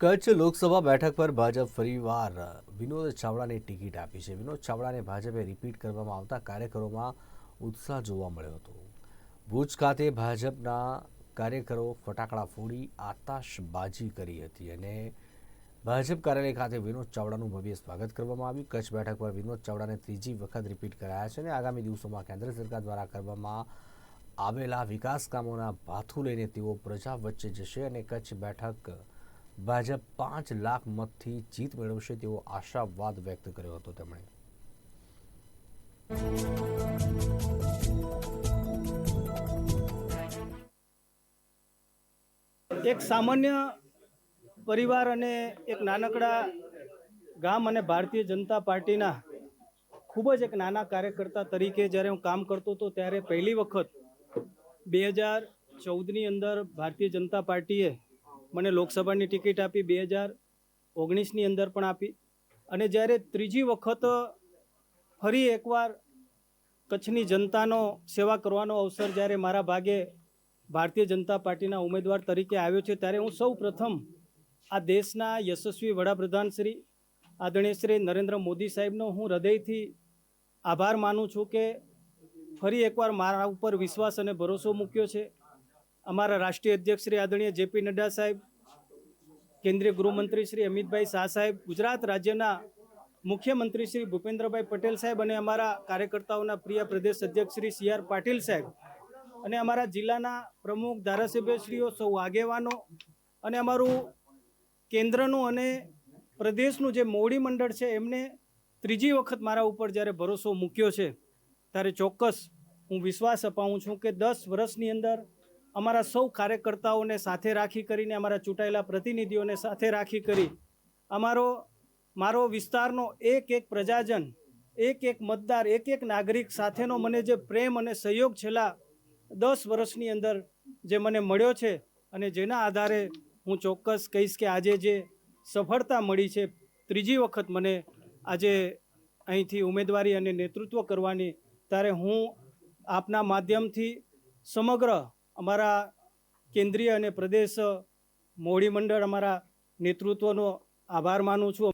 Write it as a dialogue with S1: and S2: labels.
S1: કચ્છ લોકસભા બેઠક પર ભાજપ ફરીવાર વિનોદ ચાવડાને ટિકિટ આપી છે. વિનોદ ચાવડાને ભાજપે રિપીટ કરવામાં આવતા કાર્યકરોમાં ઉત્સાહ જોવા મળ્યો હતો. ભુજ ખાતે ભાજપના કાર્યકરો ફટાકડા ફોડી આતાશબાજી કરી હતી અને ભાજપ કાર્યાલય ખાતે વિનોદ ચાવડાનું ભવ્ય સ્વાગત કરવામાં આવ્યું. કચ્છ બેઠક પર વિનોદ ચાવડાને ત્રીજી વખત રિપીટ કરાયા છે અને આગામી દિવસોમાં કેન્દ્ર સરકાર દ્વારા કરવામાં આવેલા વિકાસ કામોના ભાથું લઈને તેઓ પ્રજા વચ્ચે જશે અને કચ્છ બેઠક ભાજપ પાંચ લાખ મતથી જીત મેળવશે તેવો આશાવાદ વ્યક્ત કર્યો હતો તેમણે.
S2: એક સામાન્ય પરિવાર અને એક નાનકડા ગામ અને ભારતીય જનતા પાર્ટીના ખૂબ જ એક નાના કાર્યકર્તા તરીકે જ્યારે હું કામ કરતો હતો ત્યારે પહેલી વખત બે હજાર ચૌદની અંદર ભારતીય જનતા પાર્ટીએ મને લોકસભાની ટિકિટ આપી બે હજાર ઓગણીસની અંદર પણ આપી. અને જ્યારે ત્રીજી વખત ફરી એકવાર કચ્છની જનતાનો સેવા કરવાનો અવસર જ્યારે મારા ભાગે ભારતીય જનતા પાર્ટીના ઉમેદવાર તરીકે આવ્યો છે, ત્યારે હું સૌ પ્રથમ આ દેશના યશસ્વી વડાપ્રધાન શ્રી આદરણીય શ્રી નરેન્દ્ર મોદી સાહેબનો હું હૃદયથી આભાર માનું છું કે ફરી એકવાર મારા ઉપર વિશ્વાસ અને ભરોસો મૂક્યો છે. અમારા રાષ્ટ્રીય અધ્યક્ષ શ્રી આદરણીય જેપી નડ્ડા સાહેબ, કેન્દ્રીય ગૃહમંત્રી શ્રી અમિતભાઈ શાહ સાહેબ, ગુજરાત રાજ્યના મુખ્યમંત્રી શ્રી ભૂપેન્દ્રભાઈ પટેલ સાહેબ અને અમારા કાર્યકર્તાઓના પ્રિય પ્રદેશ અધ્યક્ષ શ્રી સી આર પાટીલ સાહેબ અને અમારા જિલ્લાના પ્રમુખ ધારાસભ્યશ્રીઓ, સૌ આગેવાનો અને અમારું કેન્દ્રનું અને પ્રદેશનું જે મોવડી મંડળ છે એમને ત્રીજી વખત મારા ઉપર જ્યારે ભરોસો મૂક્યો છે, ત્યારે ચોક્કસ હું વિશ્વાસ અપાવું છું કે દસ વર્ષની અંદર અમારા સૌ કાર્યકર્તાઓને સાથે રાખી કરીને, અમારા ચૂંટાયેલા પ્રતિનિધિઓને સાથે રાખી કરી, અમારો, મારો વિસ્તારનો એક એક પ્રજાજન, એક એક મતદાર, એક એક નાગરિક સાથેનો મને જે પ્રેમ અને સહયોગ છેલ્લા દસ વર્ષની અંદર જે મને મળ્યો છે અને જેના આધારે હું ચોક્કસ કહીશ કે આજે જે સફળતા મળી છે, ત્રીજી વખત મને આજે અહીંથી ઉમેદવારી અને નેતૃત્વ કરવાની, ત્યારે હું આપના માધ્યમથી સમગ્ર અમારા કેન્દ્રીય અને પ્રદેશ મોવડી મંડળ અમારા નેતૃત્વનો આભાર માનું છું.